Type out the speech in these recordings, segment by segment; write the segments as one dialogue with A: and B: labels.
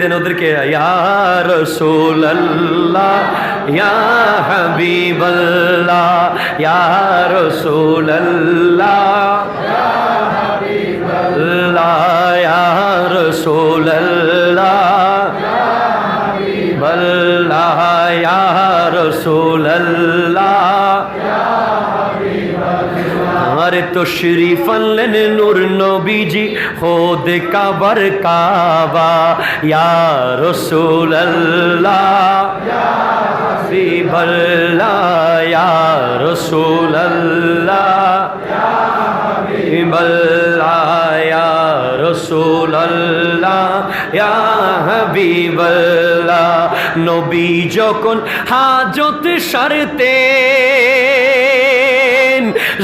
A: দেন ওদেরকে, ইয়া রাসূলুল্লাহ, ইয়া হাবিবাল্লাহ, ইয়া রাসূলুল্লাহ আল্লাহ ইয়া রাসূলুল্লাহ বল্লাহ ইয়া রাসূলুল্লাহ আর তো শরীফ আনলেন নূর নবীজি খোদ কাবার কাবা, ইয়া রাসূলুল্লাহ। হাবিবাল্লাহ ইয়া রাসূলুল্লাহ। হাবিবাল্লাহ ইয়া রাসূলুল্লাহ। ইয়া হাবিবাল্লাহ। নবী যখন হাজত সারতেন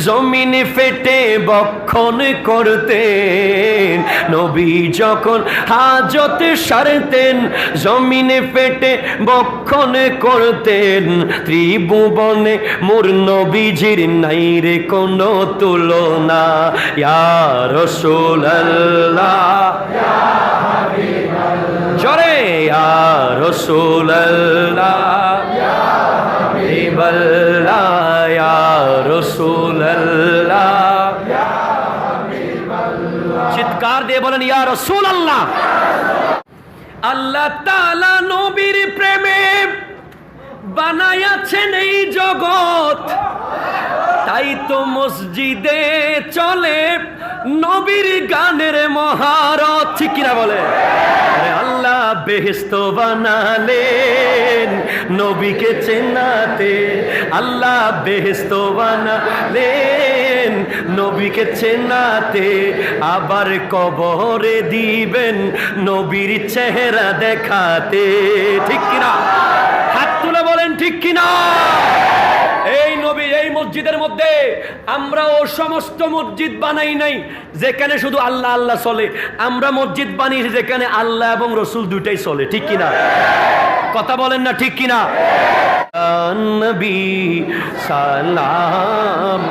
A: জমিন ফেটে বক্ষণ করতেন। নবী যখন হাজত সারতেন, জমিনে ফেটে বক্ষণ করতেন। ত্রিভুবনে মোর নবীজির নাই রে কোনো তুলনা। ইয়া রাসূলুল্লাহ। জরে, ইয়া রাসূলুল্লাহ। বলেন ইয়া রাসূলুল্লাহ। আল্লাহ তাআলা নবীর প্রেমে বানায়াছেন এই জগৎ। তাই তো মসজিদে চলে নবীর গানের মহারত ঠিক কিনা বলে? আল্লাহ বেহেস্ত বানালেন নবীকে চেনাতে। আল্লাহ বেহেস্ত বানালেন নবীকে চেনাতে আবার কবরে দিবেন নবীর চেহারা দেখাতে। ঠিক কিনা? হাত তুলে বলেন, ঠিক কিনা? এই নবী এই মসজিদের মধ্যে আমরা ও সমস্ত মসজিদ বানাই নাই, যেখানে শুধু আল্লাহ আল্লাহ চলে। আমরা মসজিদ বানিয়েছি যেখানে আল্লাহ এবং রসুল দুটাই চলে, ঠিক কিনা? কথা বলেন না, ঠিক কিনা? নবী সালাম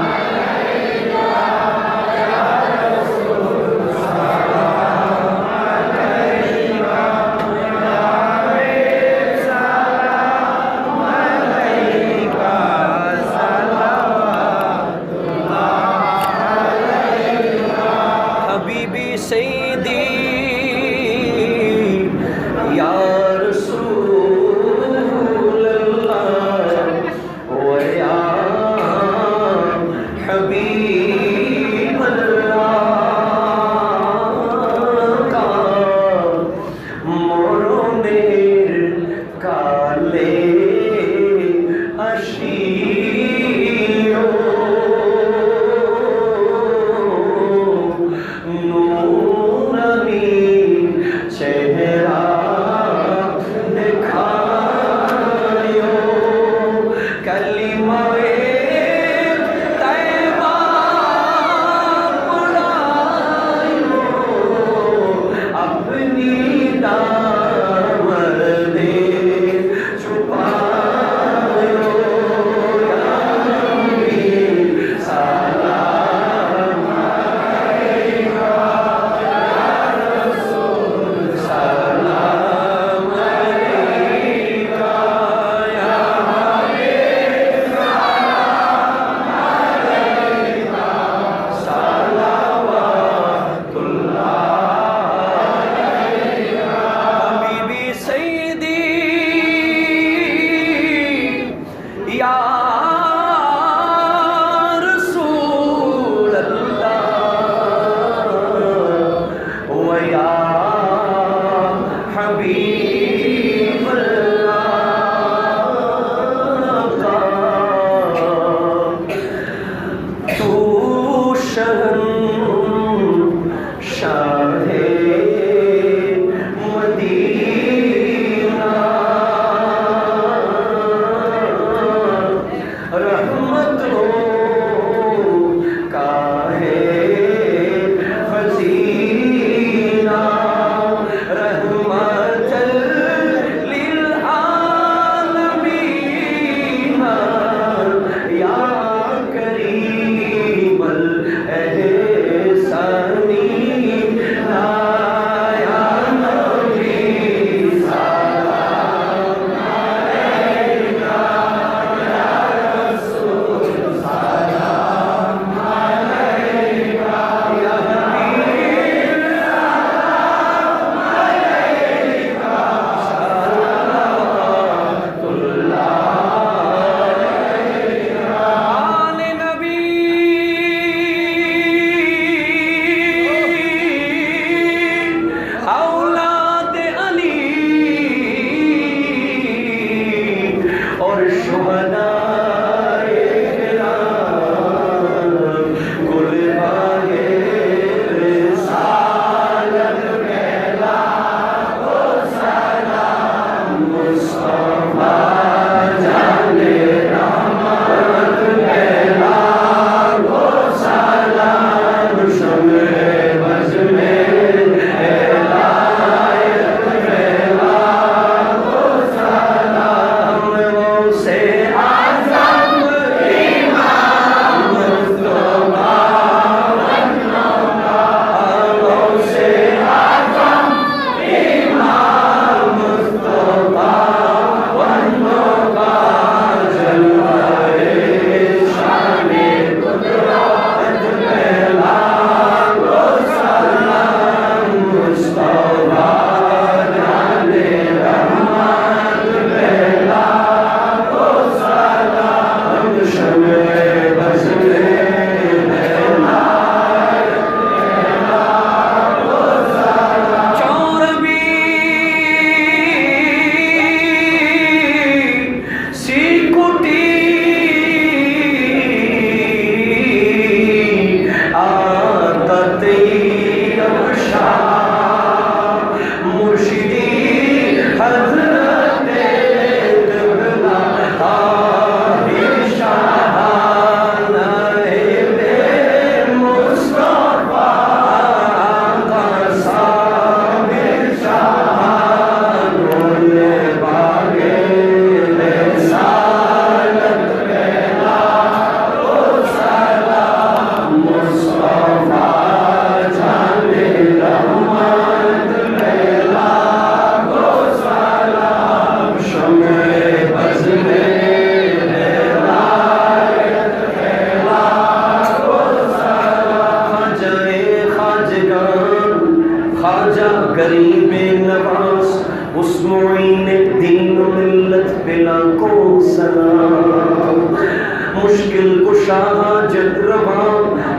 A: मुश्किल कुशा हाजत रवा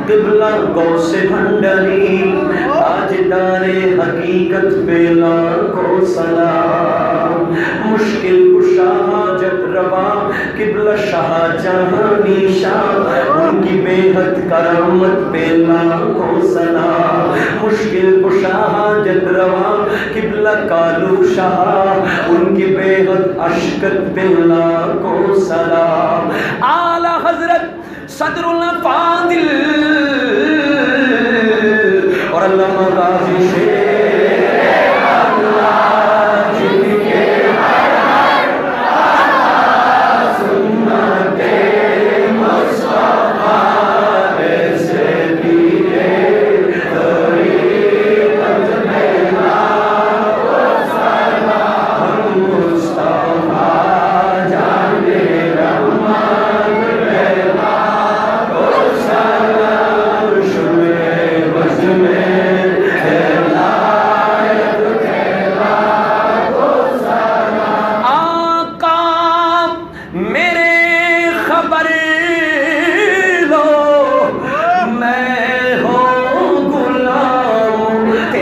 A: किबला गौ से भंडरी ताजदारे हकीकत पे लाखों सलाम। मुश्किल कुशा हाजत रवा किबला शाह जहानी शाह उनकी बेहद करामत पे लाखों सलाम। मुश्किल कुशा हाजत रवा किबला कालू शाह। उनकी बेहद अशकत पे लाखों सलाम। சதுருல்னா பாதில்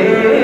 A: Yeah.